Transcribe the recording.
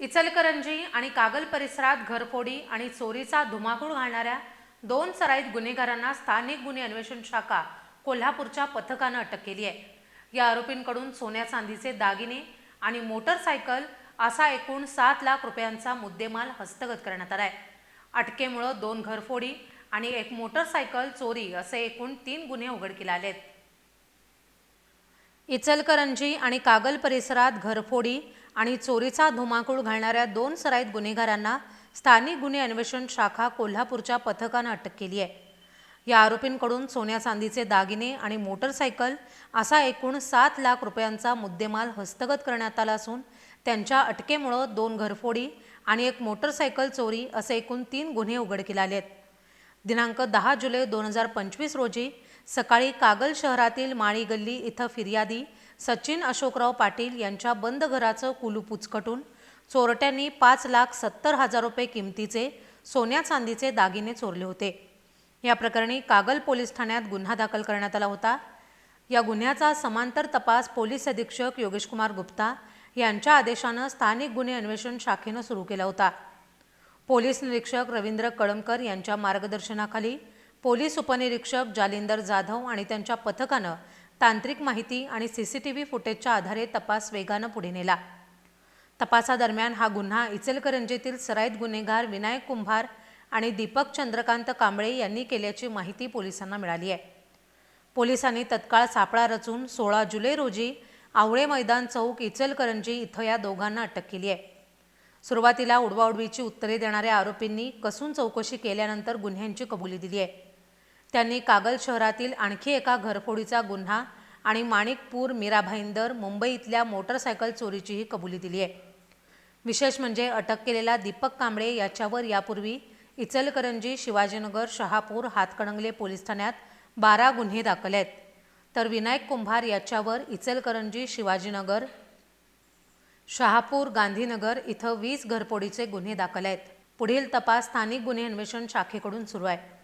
इचलकरंजी आणि कागल परिसरात घरफोडी आणि चोरीचा धुमाकूळ घालणाऱ्या दोन सराईत गुन्हेगारांना स्थानिक गुन्हे अन्वेषण शाखा कोल्हापूरच्या पथकानं अटक केली आहे. या आरोपींकडून सोन्या चांदीचे दागिने आणि मोटरसायकल असा एकूण सात लाख रुपयांचा मुद्देमाल हस्तगत करण्यात आलाय. अटकेमुळं दोन घरफोडी आणि एक मोटरसायकल चोरी असे एकूण तीन गुन्हे उघडकीला आलेत. इचलकरंजी आणि कागल परिसरात घरफोडी आणि चोरीचा धुमाकूळ घालणाऱ्या दोन सराईत गुन्हेगारांना स्थानिक गुन्हे अन्वेषण शाखा कोल्हापूरच्या पथकानं अटक केली आहे. या आरोपींकडून सोन्या चांदीचे दागिने आणि मोटरसायकल असा एकूण सात लाख रुपयांचा मुद्देमाल हस्तगत करण्यात आला असून त्यांच्या अटकेमुळं दोन घरफोडी आणि एक मोटरसायकल चोरी असे एकूण तीन गुन्हे उघडकीला आले आहेत दिनांक दहा जुलै दोन हजार पंचवीस रोजी सकाळी कागल शहरातील माळी गल्ली इथं फिर्यादी सचिन अशोकराव पाटील यांच्या बंद घराचं कुलूप उचकटून चोरट्यांनी पाच लाख सत्तर हजार रुपये किमतीचे सोन्या चांदीचे दागिने चोरले होते. या प्रकरणी कागल पोलीस ठाण्यात गुन्हा दाखल करण्यात आला होता. या गुन्ह्याचा समांतर तपास पोलीस अधीक्षक योगेशकुमार गुप्ता यांच्या आदेशानं स्थानिक गुन्हे अन्वेषण शाखेनं सुरू केला होता. पोलीस निरीक्षक रवींद्र कळमकर यांच्या मार्गदर्शनाखाली पोलीस उपनिरीक्षक जालिंदर जाधव आणि त्यांच्या पथकानं तांत्रिक माहिती आणि सी सी टी व्ही फुटेजच्या आधारे तपास वेगानं पुढे नेला. तपासादरम्यान हा गुन्हा इचलकरंजीतील सराईत गुन्हेगार विनायक कुंभार आणि दीपक चंद्रकांत कांबळे यांनी केल्याची माहिती पोलिसांना मिळाली आहे. पोलिसांनी तत्काळ सापळा रचून सोळा जुलै रोजी आवळे मैदान चौक इचलकरंजी इथं या दोघांना अटक केली आहे. सुरुवातीला उडवाउडवीची उत्तरे देणाऱ्या आरोपींनी कसून चौकशी केल्यानंतर गुन्ह्यांची कबुली दिली आहे. त्यांनी कागल शहरातील आणखी एका घरफोडीचा गुन्हा आणि माणिकपूर मीरा भाईंदर मुंबई इथल्या मोटरसायकल चोरीचीही कबुली दिली आहे. विशेष म्हणजे अटक केलेला दीपक कांबळे याच्यावर यापूर्वी इचलकरंजी शिवाजीनगर शहापूर हातकणंगले पोलीस ठाण्यात बारा गुन्हे दाखल आहेत. तर विनायक कुंभार याच्यावर इचलकरंजी शिवाजीनगर शहापूर गांधीनगर इथं वीस घरफोडीचे गुन्हे दाखल आहेत. पुढील तपास स्थानिक गुन्हे अन्वेषण शाखेकडून सुरू आहे.